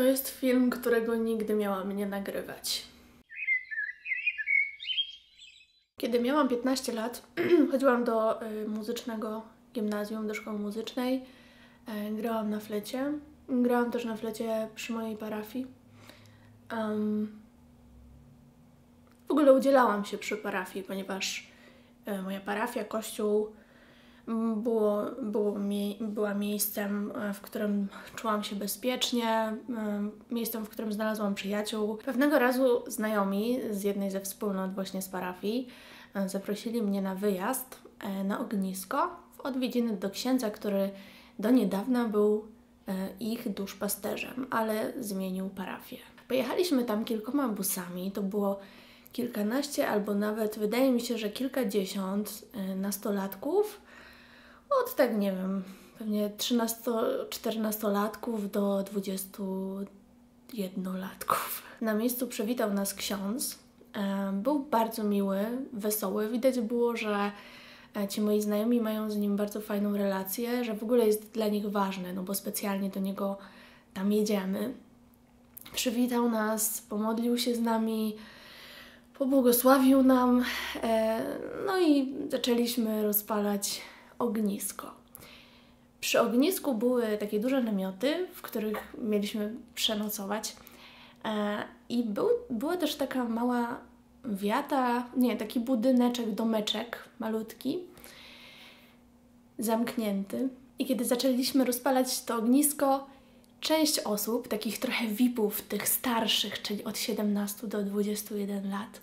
To jest film, którego nigdy miałam nie nagrywać. Kiedy miałam 15 lat, chodziłam do y, muzycznego gimnazjum, do szkoły muzycznej. Y, grałam na flecie. Grałam też na flecie przy mojej parafii. Um, w ogóle udzielałam się przy parafii, ponieważ y, moja parafia, kościół było, było mie była miejscem, e, w którym czułam się bezpiecznie, e, miejscem, w którym znalazłam przyjaciół. Pewnego razu znajomi z jednej ze wspólnot właśnie z parafii e, zaprosili mnie na wyjazd na ognisko w odwiedziny do księdza, który do niedawna był ich duszpasterzem, ale zmienił parafię. Pojechaliśmy tam kilkoma busami, to było kilkanaście albo nawet wydaje mi się, że kilkadziesiąt nastolatków od tak, nie wiem, pewnie 13-14-latków do 21-latków. Na miejscu przywitał nas ksiądz. Był bardzo miły, wesoły. Widać było, że e, ci moi znajomi mają z nim bardzo fajną relację, że w ogóle jest dla nich ważny, no bo specjalnie do niego tam jedziemy. Przywitał nas, pomodlił się z nami, pobłogosławił nam, e, no i zaczęliśmy rozpalać ognisko. Przy ognisku były takie duże namioty, w których mieliśmy przenocować. E, I był, była też taka mała wiata, nie, taki budyneczek, domeczek malutki, zamknięty. I kiedy zaczęliśmy rozpalać to ognisko, część osób, takich trochę VIP-ów, tych starszych, czyli od 17 do 21 lat,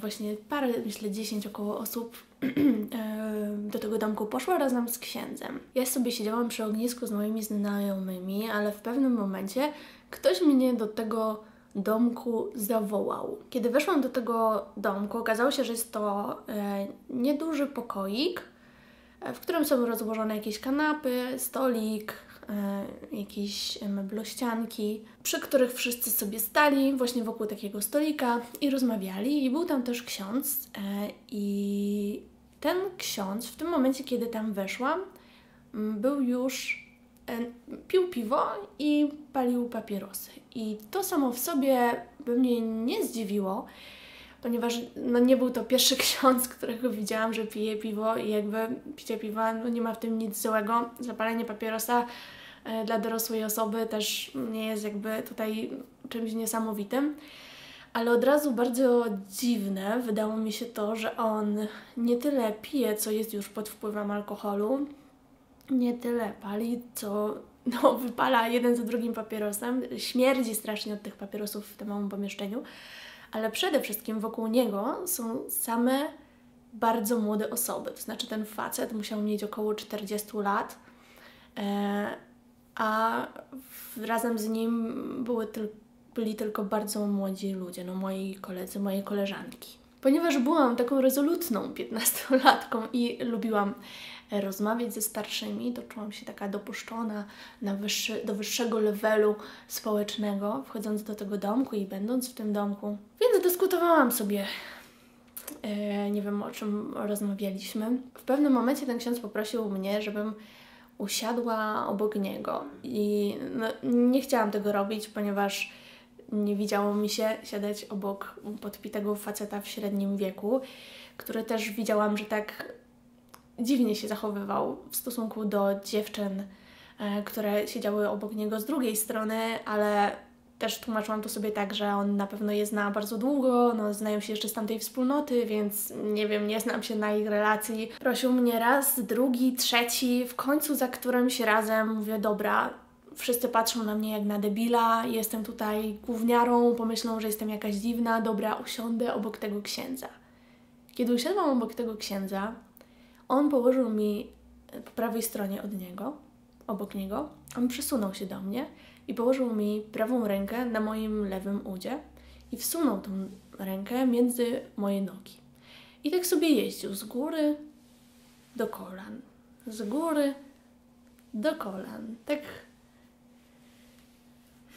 właśnie parę, myślę 10 około osób e, do tego domku poszło razem z księdzem. Ja sobie siedziałam przy ognisku z moimi znajomymi, ale w pewnym momencie ktoś mnie do tego domku zawołał. Kiedy weszłam do tego domku, okazało się, że jest to e, nieduży pokoik, e, w którym są rozłożone jakieś kanapy, stolik, E, jakieś meblościanki, przy których wszyscy sobie stali właśnie wokół takiego stolika i rozmawiali. I był tam też ksiądz. E, I ten ksiądz, w tym momencie, kiedy tam weszłam, był już e, pił piwo i palił papierosy. I to samo w sobie by mnie nie zdziwiło, ponieważ no, nie był to pierwszy ksiądz, którego widziałam, że pije piwo i jakby picie piwa no, nie ma w tym nic złego. Zapalenie papierosa E, dla dorosłej osoby też nie jest jakby tutaj czymś niesamowitym. Ale od razu bardzo dziwne wydało mi się to, że on nie tyle pije, co jest już pod wpływem alkoholu, nie tyle pali, co no, wypala jeden za drugim papierosem. Śmierdzi strasznie od tych papierosów w tym małym pomieszczeniu, ale przede wszystkim wokół niego są same bardzo młode osoby. To znaczy, ten facet musiał mieć około 40 lat. E, a razem z nim były tyl byli tylko bardzo młodzi ludzie, no moi koledzy, moje koleżanki. Ponieważ byłam taką rezolutną piętnastolatką i lubiłam rozmawiać ze starszymi, to czułam się taka dopuszczona na wyższy, do wyższego levelu społecznego, wchodząc do tego domku i będąc w tym domku. Więc dyskutowałam sobie e, nie wiem o czym rozmawialiśmy. W pewnym momencie ten ksiądz poprosił mnie, żebym usiadła obok niego. I no, nie chciałam tego robić, ponieważ nie widziało mi się siadać obok podpitego faceta w średnim wieku, który też widziałam, że tak dziwnie się zachowywał w stosunku do dziewczyn, e, które siedziały obok niego z drugiej strony, ale też tłumaczyłam to sobie tak, że on na pewno je zna bardzo długo, no znają się jeszcze z tamtej wspólnoty, więc nie wiem, nie znam się na ich relacji. Prosił mnie raz, drugi, trzeci, w końcu za którymś razem mówię, dobra, wszyscy patrzą na mnie jak na debila, jestem tutaj gówniarą, pomyślą, że jestem jakaś dziwna, dobra, usiądę obok tego księdza. Kiedy usiadłam obok tego księdza, on położył mi po prawej stronie od niego, obok niego, on przysunął się do mnie i położył mi prawą rękę na moim lewym udzie i wsunął tą rękę między moje nogi. I tak sobie jeździł z góry do kolan, z góry do kolan. Tak.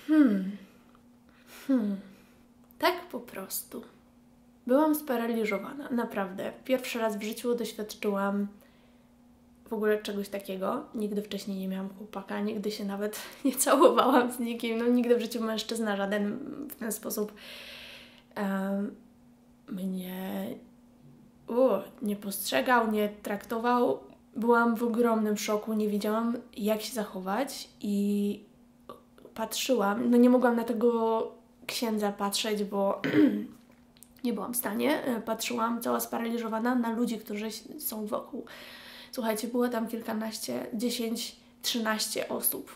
Hmm. Hmm. Tak po prostu. Byłam sparaliżowana, naprawdę. Pierwszy raz w życiu doświadczyłam w ogóle czegoś takiego. Nigdy wcześniej nie miałam chłopaka, nigdy się nawet nie całowałam z nikim. No nigdy w życiu mężczyzna żaden w ten sposób um, mnie u, nie postrzegał, nie traktował. Byłam w ogromnym szoku, nie wiedziałam jak się zachować i patrzyłam, no nie mogłam na tego księdza patrzeć, bo nie byłam w stanie. E, patrzyłam cała sparaliżowana na ludzi, którzy są wokół. Słuchajcie, było tam kilkanaście, dziesięć, trzynaście osób.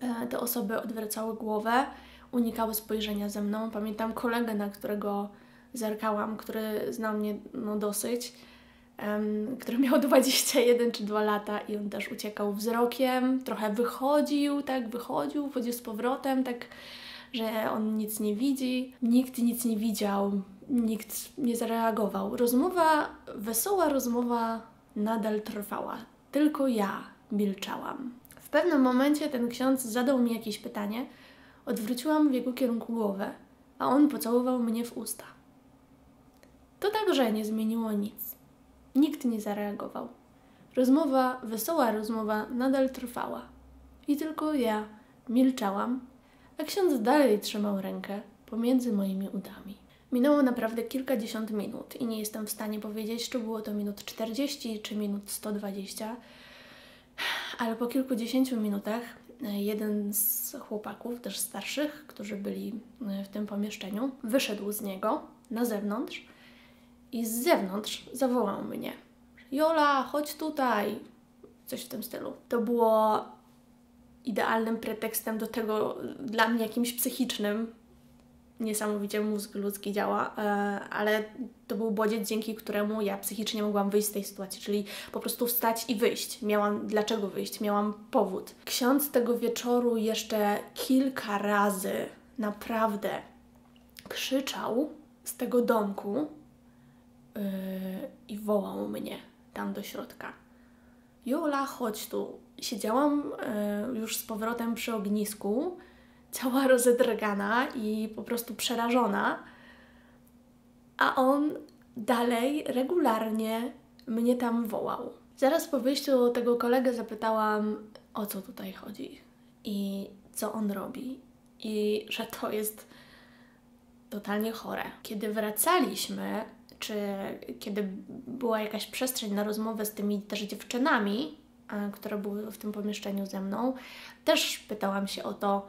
E, te osoby odwracały głowę, unikały spojrzenia ze mną. Pamiętam kolegę, na którego zerkałam, który znał mnie no, dosyć, um, który miał 21 czy 2 lata i on też uciekał wzrokiem, trochę wychodził, tak, wychodził, wchodził z powrotem, tak, że on nic nie widzi. Nikt nic nie widział, nikt nie zareagował. Rozmowa, wesoła rozmowa nadal trwała. Tylko ja milczałam. W pewnym momencie ten ksiądz zadał mi jakieś pytanie, odwróciłam w jego kierunku głowę, a on pocałował mnie w usta. To także nie zmieniło nic. Nikt nie zareagował. Rozmowa, wesoła rozmowa nadal trwała. I tylko ja milczałam, a ksiądz dalej trzymał rękę pomiędzy moimi udami. Minęło naprawdę kilkadziesiąt minut i nie jestem w stanie powiedzieć, czy było to minut 40 czy minut 120, ale po kilkudziesięciu minutach e, jeden z chłopaków, też starszych, którzy byli e, w tym pomieszczeniu, wyszedł z niego na zewnątrz i z zewnątrz zawołał mnie. Jola, chodź tutaj. Coś w tym stylu. To było idealnym pretekstem do tego, dla mnie jakimś psychicznym. Niesamowicie mózg ludzki działa, e, ale to był bodziec, dzięki któremu ja psychicznie mogłam wyjść z tej sytuacji, czyli po prostu wstać i wyjść. Miałam dlaczego wyjść, miałam powód. Ksiądz tego wieczoru jeszcze kilka razy naprawdę krzyczał z tego domku, yy, i wołał mnie tam do środka. Jola, chodź tu. Siedziałam yy, już z powrotem przy ognisku, cała rozedragana i po prostu przerażona, a on dalej regularnie mnie tam wołał. Zaraz po wyjściu tego kolegę zapytałam, o co tutaj chodzi i co on robi, i że to jest totalnie chore. Kiedy wracaliśmy, czy kiedy była jakaś przestrzeń na rozmowę z tymi też dziewczynami, e, które były w tym pomieszczeniu ze mną, też pytałam się o to,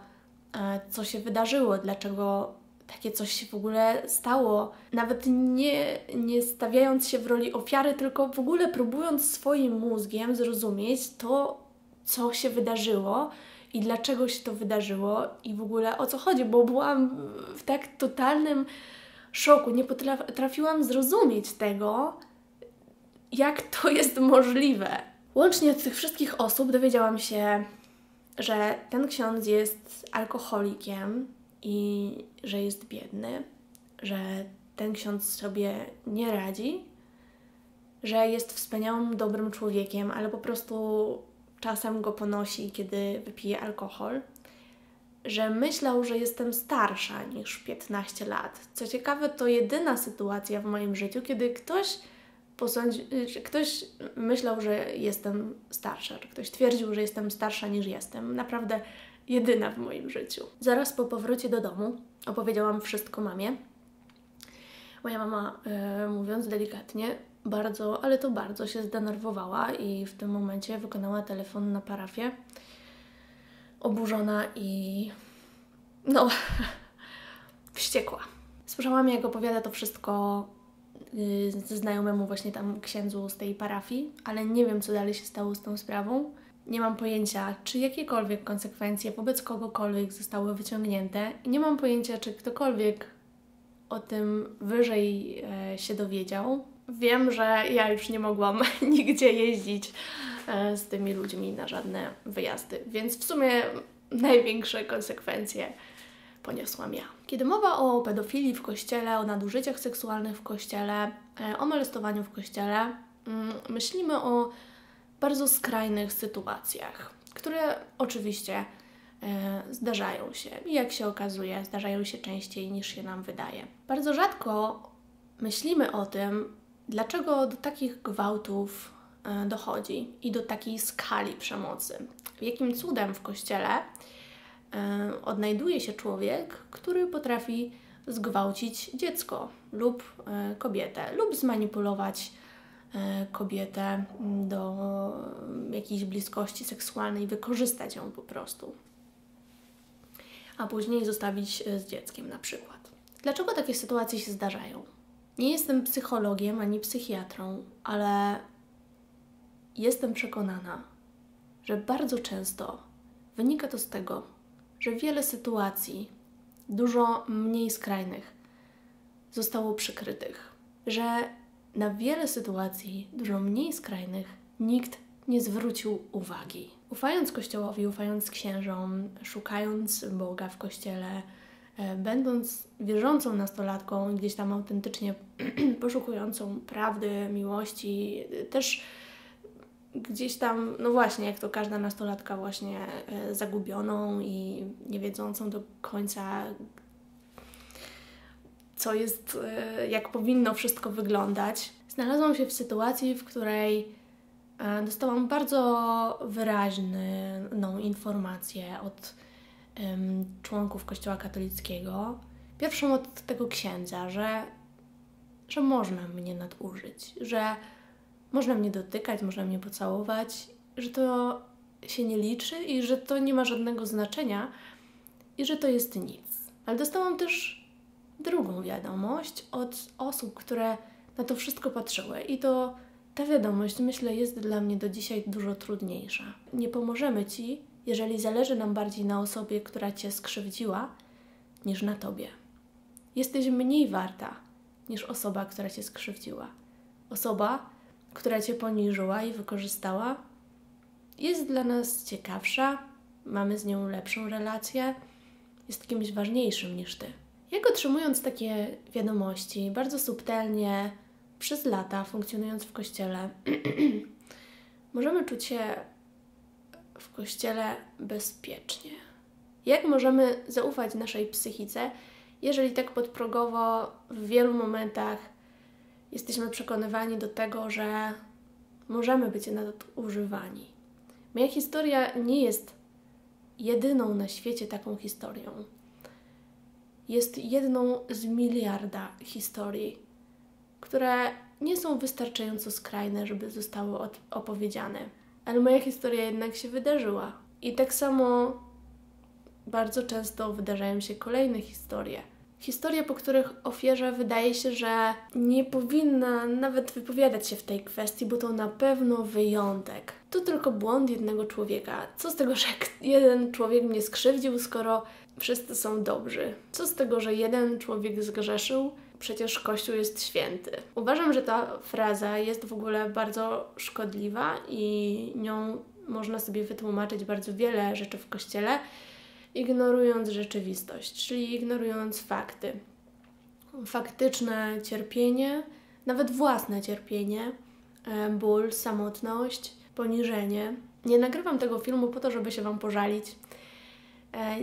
e, co się wydarzyło, dlaczego takie coś się w ogóle stało. Nawet nie, nie stawiając się w roli ofiary, tylko w ogóle próbując swoim mózgiem zrozumieć to, co się wydarzyło i dlaczego się to wydarzyło i w ogóle o co chodzi, bo byłam w tak totalnym szoku, nie potrafiłam zrozumieć tego, jak to jest możliwe. Łącznie od tych wszystkich osób dowiedziałam się, że ten ksiądz jest alkoholikiem i że jest biedny, że ten ksiądz sobie nie radzi, że jest wspaniałym, dobrym człowiekiem, ale po prostu czasem go ponosi, kiedy wypije alkohol że myślał, że jestem starsza niż 15 lat. Co ciekawe, to jedyna sytuacja w moim życiu, kiedy ktoś posądzi, ktoś myślał, że jestem starsza, ktoś twierdził, że jestem starsza niż jestem. Naprawdę jedyna w moim życiu. Zaraz po powrocie do domu opowiedziałam wszystko mamie. Moja mama, yy, mówiąc delikatnie, bardzo, ale to bardzo się zdenerwowała i w tym momencie wykonała telefon na parafię oburzona i no, wściekła. Słyszałam, jak opowiada to wszystko ze znajomemu właśnie tam księdzu z tej parafii, ale nie wiem, co dalej się stało z tą sprawą. Nie mam pojęcia, czy jakiekolwiek konsekwencje wobec kogokolwiek zostały wyciągnięte. Nie mam pojęcia, czy ktokolwiek o tym wyżej e, się dowiedział. Wiem, że ja już nie mogłam nigdzie jeździć E, z tymi ludźmi na żadne wyjazdy. Więc w sumie największe konsekwencje poniosłam ja. Kiedy mowa o pedofilii w kościele, o nadużyciach seksualnych w kościele, e, o molestowaniu w kościele, mm, myślimy o bardzo skrajnych sytuacjach, które oczywiście e, zdarzają się i jak się okazuje, zdarzają się częściej niż się nam wydaje. Bardzo rzadko myślimy o tym, dlaczego do takich gwałtów e, dochodzi i do takiej skali przemocy? Jakim cudem w kościele odnajduje się człowiek, który potrafi zgwałcić dziecko lub e, kobietę, lub zmanipulować kobietę do jakiejś bliskości seksualnej, wykorzystać ją po prostu, a później zostawić z dzieckiem na przykład. Dlaczego takie sytuacje się zdarzają? Nie jestem psychologiem ani psychiatrą, ale jestem przekonana, że bardzo często wynika to z tego, że wiele sytuacji, dużo mniej skrajnych, zostało przykrytych, że na wiele sytuacji, dużo mniej skrajnych, nikt nie zwrócił uwagi. Ufając Kościołowi, ufając księżom, szukając Boga w Kościele, E, będąc wierzącą nastolatką, gdzieś tam autentycznie poszukującą prawdy, miłości, też gdzieś tam, no właśnie, jak to każda nastolatka, właśnie e, zagubioną i nie wiedzącą do końca, co jest, e, jak powinno wszystko wyglądać, znalazłam się w sytuacji, w której dostałam bardzo wyraźną informację od członków Kościoła katolickiego. Pierwszą od tego księdza, że, że można mnie nadużyć, że można mnie dotykać, można mnie pocałować, że to się nie liczy i że to nie ma żadnego znaczenia i że to jest nic. Ale dostałam też drugą wiadomość od osób, które na to wszystko patrzyły i to ta wiadomość, myślę, jest dla mnie do dzisiaj dużo trudniejsza. Nie pomożemy Ci, jeżeli zależy nam bardziej na osobie, która cię skrzywdziła, niż na tobie. Jesteś mniej warta niż osoba, która cię skrzywdziła. Osoba, która cię poniżyła i wykorzystała, jest dla nas ciekawsza, mamy z nią lepszą relację, jest kimś ważniejszym niż ty. Jak otrzymując takie wiadomości, bardzo subtelnie, przez lata funkcjonując w kościele, możemy czuć się w kościele bezpiecznie? Jak możemy zaufać naszej psychice, jeżeli tak podprogowo w wielu momentach jesteśmy przekonywani do tego, że możemy być nadużywani? Moja historia nie jest jedyną na świecie taką historią. Jest jedną z miliarda historii, które nie są wystarczająco skrajne, żeby zostały opowiedziane ale moja historia jednak się wydarzyła. I tak samo bardzo często wydarzają się kolejne historie. Historie, po których ofierze wydaje się, że nie powinna nawet wypowiadać się w tej kwestii, bo to na pewno wyjątek. To tylko błąd jednego człowieka. Co z tego, że jeden człowiek mnie skrzywdził, skoro wszyscy są dobrzy? Co z tego, że jeden człowiek zgrzeszył, przecież Kościół jest święty. Uważam, że ta fraza jest w ogóle bardzo szkodliwa i nią można sobie wytłumaczyć bardzo wiele rzeczy w Kościele, ignorując rzeczywistość, czyli ignorując fakty. Faktyczne cierpienie, nawet własne cierpienie, e, ból, samotność, poniżenie. Nie nagrywam tego filmu po to, żeby się Wam pożalić. E,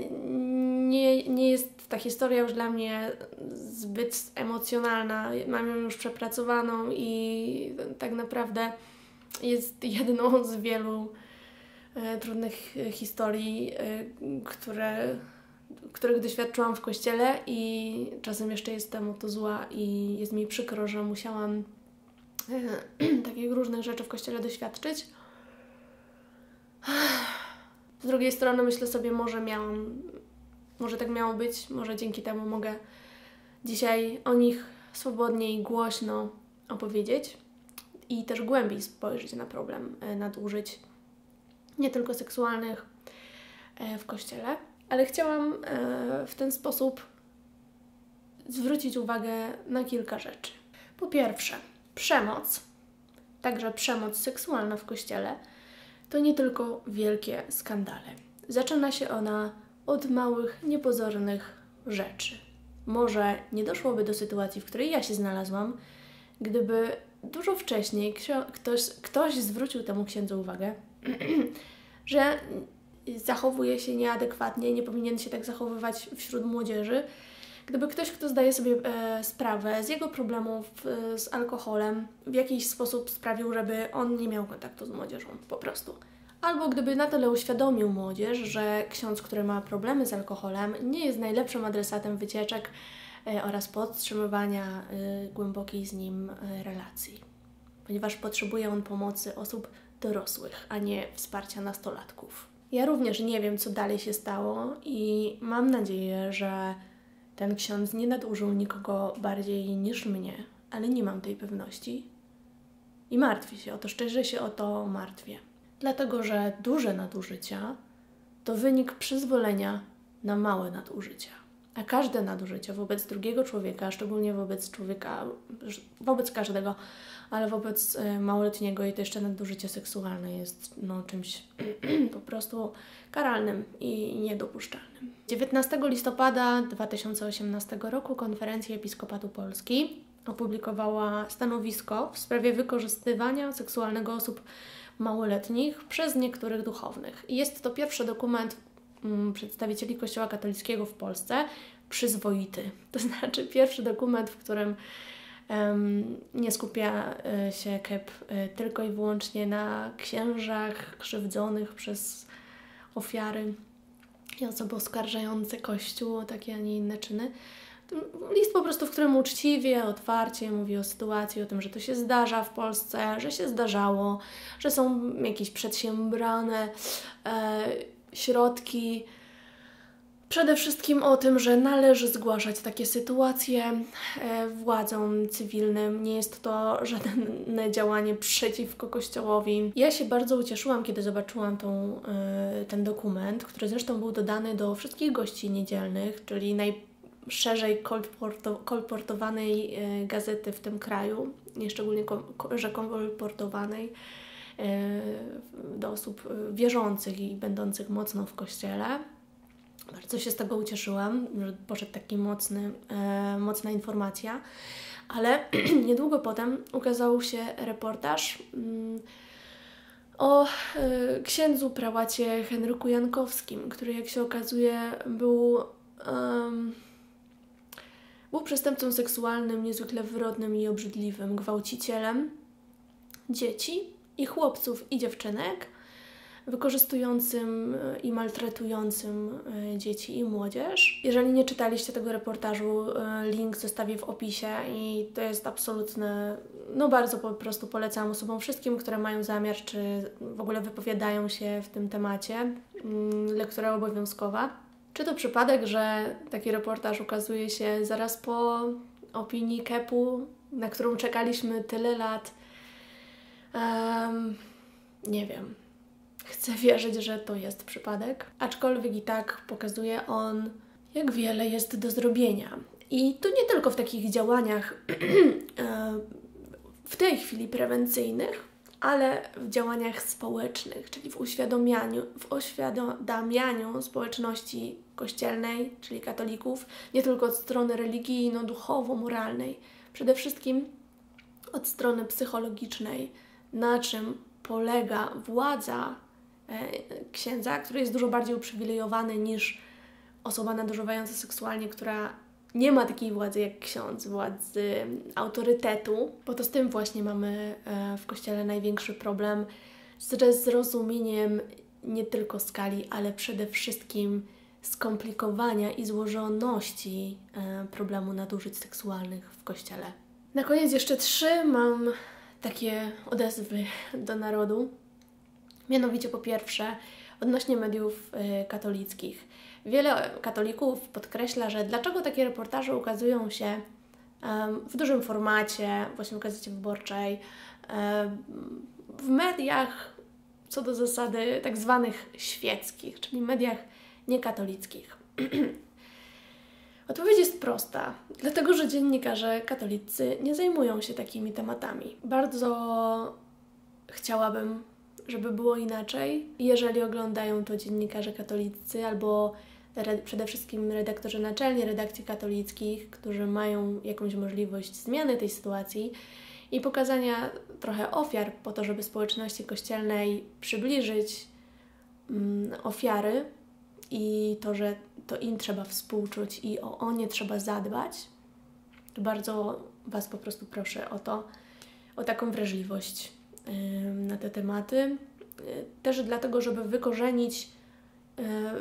nie, nie jest ta historia już dla mnie zbyt emocjonalna. Mam ją już przepracowaną i tak naprawdę jest jedną z wielu trudnych historii, e, które, których doświadczyłam w kościele i czasem jeszcze jestem o to zła i jest mi przykro, że musiałam e, takich różnych rzeczy w kościele doświadczyć. Z drugiej strony myślę sobie, może miałam może tak miało być, może dzięki temu mogę dzisiaj o nich swobodnie i głośno opowiedzieć i też głębiej spojrzeć na problem e, nadużyć, nie tylko seksualnych e, w kościele, ale chciałam e, w ten sposób zwrócić uwagę na kilka rzeczy. Po pierwsze, przemoc, także przemoc seksualna w kościele, to nie tylko wielkie skandale. Zaczyna się ona od małych, niepozornych rzeczy. Może nie doszłoby do sytuacji, w której ja się znalazłam, gdyby dużo wcześniej ktoś, ktoś zwrócił temu księdzu uwagę, że zachowuje się nieadekwatnie, nie powinien się tak zachowywać wśród młodzieży, Gdyby ktoś, kto zdaje sobie e, sprawę z jego problemów e, z alkoholem, w jakiś sposób sprawił, żeby on nie miał kontaktu z młodzieżą, po prostu. Albo gdyby na tyle uświadomił młodzież, że ksiądz, który ma problemy z alkoholem, nie jest najlepszym adresatem wycieczek e, oraz podtrzymywania e, głębokiej z nim e, relacji, ponieważ potrzebuje on pomocy osób dorosłych, a nie wsparcia nastolatków. Ja również nie wiem, co dalej się stało, i mam nadzieję, że ten ksiądz nie nadużył nikogo bardziej niż mnie, ale nie mam tej pewności. I martwię się o to, szczerze się o to martwię. Dlatego, że duże nadużycia to wynik przyzwolenia na małe nadużycia. A każde nadużycie wobec drugiego człowieka, szczególnie wobec człowieka, wobec każdego, ale wobec y, małoletniego i to jeszcze nadużycie seksualne jest no, czymś po prostu karalnym i niedopuszczalnym. 19 listopada 2018 roku Konferencja Episkopatu Polski opublikowała stanowisko w sprawie wykorzystywania seksualnego osób małoletnich przez niektórych duchownych. Jest to pierwszy dokument mm, przedstawicieli Kościoła katolickiego w Polsce przyzwoity. To znaczy pierwszy dokument, w którym nie skupia e, się KEP e, tylko i wyłącznie na księżach krzywdzonych przez ofiary i osoby oskarżające Kościół o takie, a nie inne czyny. List po prostu, w którym uczciwie, otwarcie mówi o sytuacji, o tym, że to się zdarza w Polsce, że się zdarzało, że są jakieś przedsiębrane e, środki. Przede wszystkim o tym, że należy zgłaszać takie sytuacje e, władzom cywilnym. Nie jest to żadne działanie przeciwko Kościołowi. Ja się bardzo ucieszyłam, kiedy zobaczyłam tą, e, ten dokument, który zresztą był dodany do wszystkich gości niedzielnych, czyli naj szerzej kolportowanej e, gazety w tym kraju, szczególnie, że kolportowanej do osób wierzących i będących mocno w kościele. Bardzo się z tego ucieszyłam, że poszedł taki mocny, mocna informacja, ale niedługo potem ukazał się reportaż mm, o księdzu prałacie Henryku Jankowskim, który jak się okazuje był był przestępcą seksualnym, niezwykle wyrodnym i obrzydliwym, gwałcicielem dzieci i chłopców i dziewczynek, wykorzystującym e, i maltretującym e, dzieci i młodzież. Jeżeli nie czytaliście tego reportażu, e, link zostawię w opisie i to jest absolutne, no bardzo po prostu polecam osobom wszystkim, które mają zamiar, czy w ogóle wypowiadają się w tym temacie. Mm, lektura obowiązkowa. Czy to przypadek, że taki reportaż ukazuje się zaraz po opinii Kepu, na którą czekaliśmy tyle lat? Um, nie wiem. Chcę wierzyć, że to jest przypadek, aczkolwiek i tak pokazuje on, jak wiele jest do zrobienia. I to nie tylko w takich działaniach w tej chwili prewencyjnych, ale w działaniach społecznych, czyli w uświadamianiu, w uświadamianiu społeczności kościelnej, czyli katolików, nie tylko od strony religijno-duchowo-moralnej, przede wszystkim od strony psychologicznej, na czym polega władza e, księdza, który jest dużo bardziej uprzywilejowany niż osoba nadużywająca seksualnie, która nie ma takiej władzy jak ksiądz, władzy autorytetu, bo to z tym właśnie mamy e, w kościele największy problem z zrozumieniem nie tylko skali, ale przede wszystkim skomplikowania i złożoności e, problemu nadużyć seksualnych w kościele. Na koniec jeszcze trzy mam takie odezwy do narodu. Mianowicie po pierwsze, odnośnie mediów e, katolickich. Wiele katolików podkreśla, że dlaczego takie reportaże ukazują się w dużym formacie, właśnie w gazecie wyborczej, w mediach co do zasady tak zwanych świeckich, czyli mediach niekatolickich. Odpowiedź jest prosta, dlatego że dziennikarze katolicy nie zajmują się takimi tematami. Bardzo chciałabym, żeby było inaczej. Jeżeli oglądają to dziennikarze katolicy albo przede wszystkim redaktorzy naczelni redakcji katolickich, którzy mają jakąś możliwość zmiany tej sytuacji i pokazania trochę ofiar po to, żeby społeczności kościelnej przybliżyć mm, ofiary i to, że to im trzeba współczuć i o, o nie trzeba zadbać. Bardzo Was po prostu proszę o to, o taką wrażliwość na te tematy. Też dlatego, żeby wykorzenić,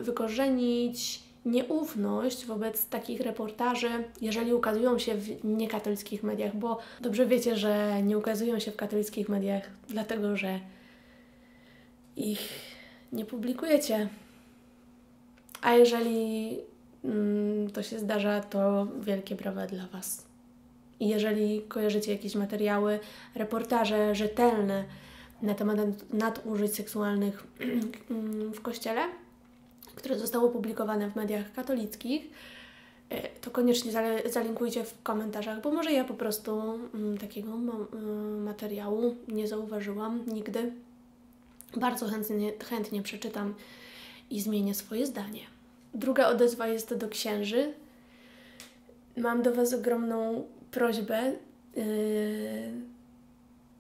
wykorzenić nieufność wobec takich reportaży, jeżeli ukazują się w niekatolickich mediach, bo dobrze wiecie, że nie ukazują się w katolickich mediach, dlatego że ich nie publikujecie. A jeżeli mm, to się zdarza, to wielkie brawa dla Was. I jeżeli kojarzycie jakieś materiały, reportaże rzetelne na temat nadużyć seksualnych w kościele, które zostały opublikowane w mediach katolickich, e, to koniecznie zalinkujcie w komentarzach, bo może ja po prostu mm, takiego mm, materiału nie zauważyłam nigdy. Bardzo chętnie, chętnie przeczytam i zmienię swoje zdanie. Druga odezwa jest do księży. Mam do Was ogromną prośbę, yy,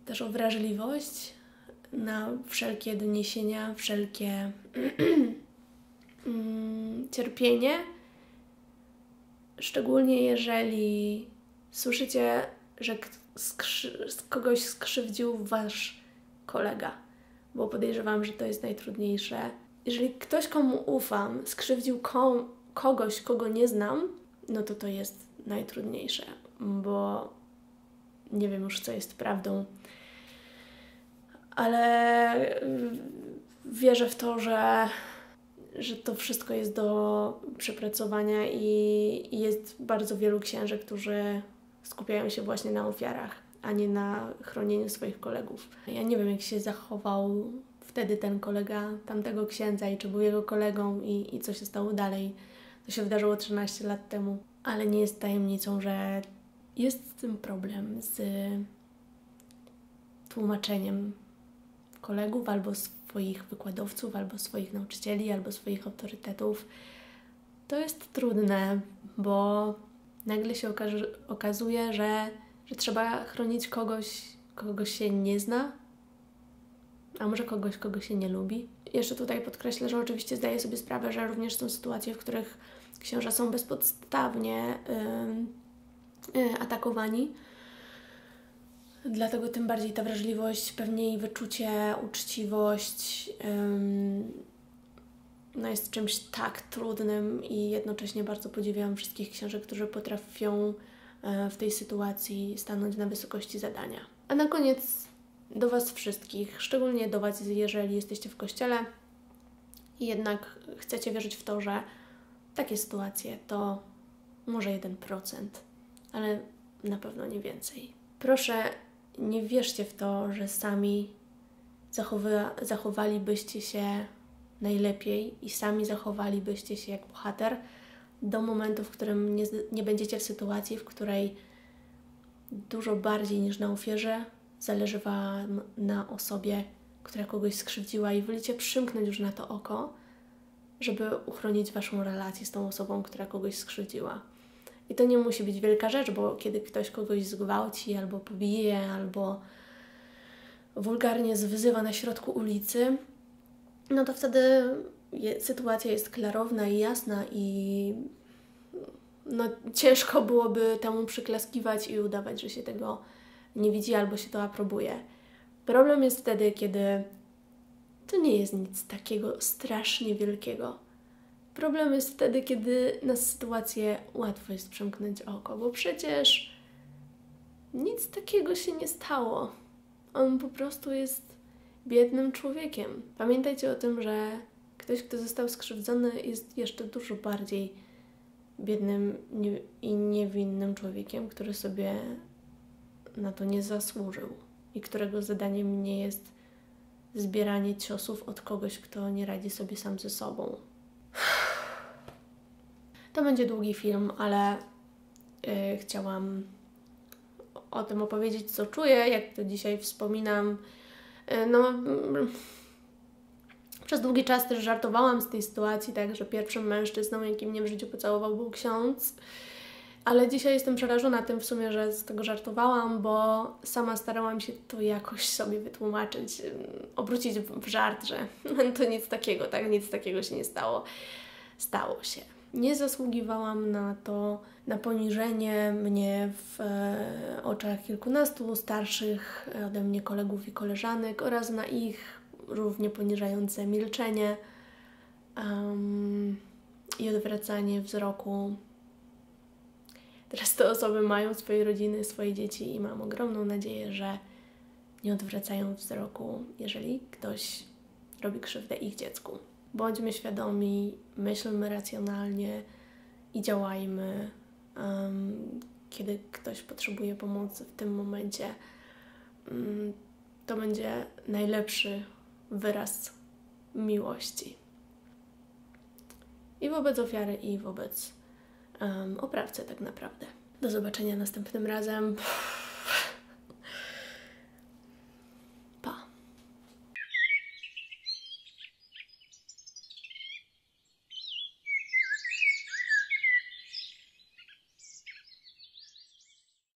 też o wrażliwość na wszelkie doniesienia, wszelkie mm, cierpienie. Szczególnie jeżeli słyszycie, że kogoś skrzywdził Wasz kolega, bo podejrzewam, że to jest najtrudniejsze. Jeżeli ktoś, komu ufam, skrzywdził kogoś, kogo nie znam, no to to jest najtrudniejsze bo nie wiem już, co jest prawdą. Ale wierzę w to, że, że to wszystko jest do przepracowania i, i jest bardzo wielu księży, którzy skupiają się właśnie na ofiarach, a nie na chronieniu swoich kolegów. Ja nie wiem, jak się zachował wtedy ten kolega tamtego księdza i czy był jego kolegą i, i co się stało dalej. To się wydarzyło 13 lat temu, ale nie jest tajemnicą, że jest z tym problem z tłumaczeniem kolegów albo swoich wykładowców, albo swoich nauczycieli, albo swoich autorytetów. To jest trudne, bo nagle się okazuje, że, że trzeba chronić kogoś, kogo się nie zna, a może kogoś, kogo się nie lubi. Jeszcze tutaj podkreślę, że oczywiście zdaję sobie sprawę, że również są sytuacje, w których księża są bezpodstawnie. Yy, atakowani. Dlatego tym bardziej ta wrażliwość, pewnie i wyczucie, uczciwość no jest czymś tak trudnym i jednocześnie bardzo podziwiam wszystkich księży, którzy potrafią e, w tej sytuacji stanąć na wysokości zadania. A na koniec do Was wszystkich, szczególnie do Was, jeżeli jesteście w kościele i jednak chcecie wierzyć w to, że takie sytuacje to może 1% ale na pewno nie więcej. Proszę, nie wierzcie w to, że sami zachowa zachowalibyście się najlepiej i sami zachowalibyście się jak bohater do momentu, w którym nie, nie będziecie w sytuacji, w której dużo bardziej niż na ofierze zależy Wam na osobie, która kogoś skrzywdziła i wolicie przymknąć już na to oko, żeby uchronić Waszą relację z tą osobą, która kogoś skrzywdziła. I to nie musi być wielka rzecz, bo kiedy ktoś kogoś zgwałci, albo pobije, albo wulgarnie zwyzywa na środku ulicy, no to wtedy je, sytuacja jest klarowna i jasna i no, ciężko byłoby temu przyklaskiwać i udawać, że się tego nie widzi albo się to aprobuje. Problem jest wtedy, kiedy to nie jest nic takiego strasznie wielkiego Problem jest wtedy, kiedy na sytuację łatwo jest przymknąć oko, bo przecież nic takiego się nie stało. On po prostu jest biednym człowiekiem. Pamiętajcie o tym, że ktoś, kto został skrzywdzony, jest jeszcze dużo bardziej biednym i niewinnym człowiekiem, który sobie na to nie zasłużył i którego zadaniem nie jest zbieranie ciosów od kogoś, kto nie radzi sobie sam ze sobą. To będzie długi film, ale yy, chciałam o tym opowiedzieć, co czuję, jak to dzisiaj wspominam. Yy, no, yy, przez długi czas też żartowałam z tej sytuacji, tak, że pierwszym mężczyzną, jaki mnie w życiu pocałował, był ksiądz. Ale dzisiaj jestem przerażona tym w sumie, że z tego żartowałam, bo sama starałam się to jakoś sobie wytłumaczyć, obrócić w żart, że to nic takiego, tak? Nic takiego się nie stało. Stało się. Nie zasługiwałam na to, na poniżenie mnie w e, oczach kilkunastu starszych ode mnie kolegów i koleżanek oraz na ich równie poniżające milczenie um, i odwracanie wzroku. Teraz te osoby mają swoje rodziny, swoje dzieci i mam ogromną nadzieję, że nie odwracają wzroku, jeżeli ktoś robi krzywdę ich dziecku. Bądźmy świadomi, myślmy racjonalnie i działajmy, um, kiedy ktoś potrzebuje pomocy w tym momencie. Um, to będzie najlepszy wyraz miłości. I wobec ofiary, i wobec um, oprawcy, tak naprawdę. Do zobaczenia następnym razem.